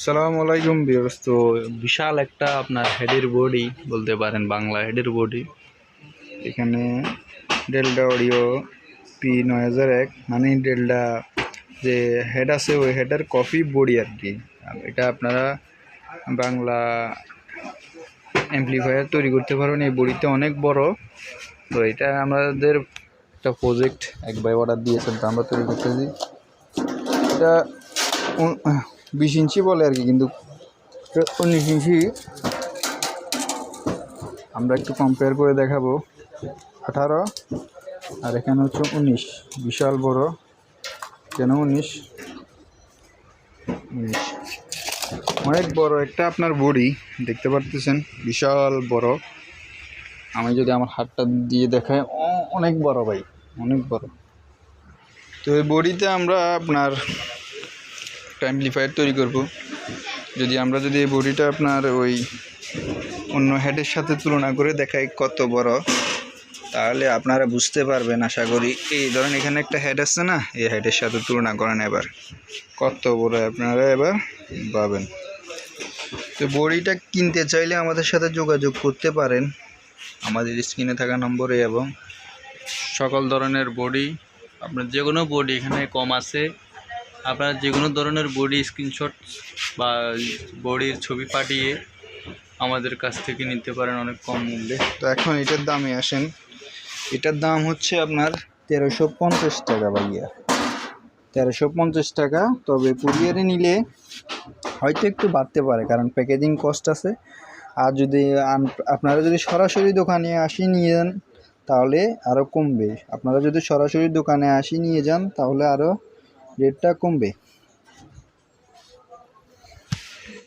আসসালামু আলাইকুম ভিউয়ার্স তো বিশাল একটা আপনার হেডের বডি বলতে পারেন, বাংলা হেডের বডি এখানে ডেল্টা অডিও পি নয় হাজার এক মানে ডেল্টা যে হেড আছে, ওই হেডের কপি বডি আর কি। এটা আপনারা বাংলা অ্যাম্পলিফায়ার তৈরি করতে পারবেন, এই বডিতে অনেক বড়। তো এটা আমাদের একটা প্রজেক্ট এক অর্ডার দিয়েছেন, তো আমরা তৈরি করতেছি। এটা বিশ ইঞ্চি বলে আর কি, কিন্তু উনিশ ইঞ্চি। আমরা একটু কম্পেয়ার করে দেখাবো। আঠারো, আর এখানে হচ্ছে উনিশ। বিশাল বড়। কেন উনিশ? উনিশ। অনেক বড় একটা আপনার বডি, দেখতে পারতেছেন? বিশাল বড়। আমি যদি আমার হাতটা দিয়ে দেখাই অনেক বড় ভাই, অনেক বড়। তো এই বডিতে আমরা আপনার অ্যাম্পলিফায়ার তৈরি করব। যদি আমরা যদি এই বডিটা আপনার ওই অন্য হেডের সাথে তুলনা করে দেখাই কত বড়, তাহলে আপনারা বুঝতে পারবেন, আশা করি। এই ধরেন এখানে একটা হেড আছে না, এই হেডের সাথে তুলনা করেন এবার। কত বড় আপনারা এবার পাবেন। তো বডিটা কিনতে চাইলে আমাদের সাথে যোগাযোগ করতে পারেন। আমাদের স্ক্রিনে থাকা নম্বরে এবং সকল ধরনের বডি, আপনার যে কোনো বডি এখানে কম আছে। আপনার যে কোনো ধরনের বডি স্ক্রিনশট বা বডির ছবি পাঠিয়ে আমাদের কাছ থেকে নিতে পারেন অনেক কম মূল্যে। তো এখন এটার দামে আসেন। এটার দাম হচ্ছে আপনার তেরোশো পঞ্চাশ টাকা ভাইয়া। তেরোশো পঞ্চাশ টাকা, তবে কুরিয়ারে নিলে হয়তো একটু বাড়তে পারে, কারণ প্যাকেজিং কস্ট আছে। আর যদি আপনারা যদি সরাসরি দোকানে আসি নিয়ে যান, তাহলে আরও কমবে। আপনারা যদি সরাসরি দোকানে আসি নিয়ে যান, তাহলে আরও রেটটা কমবে?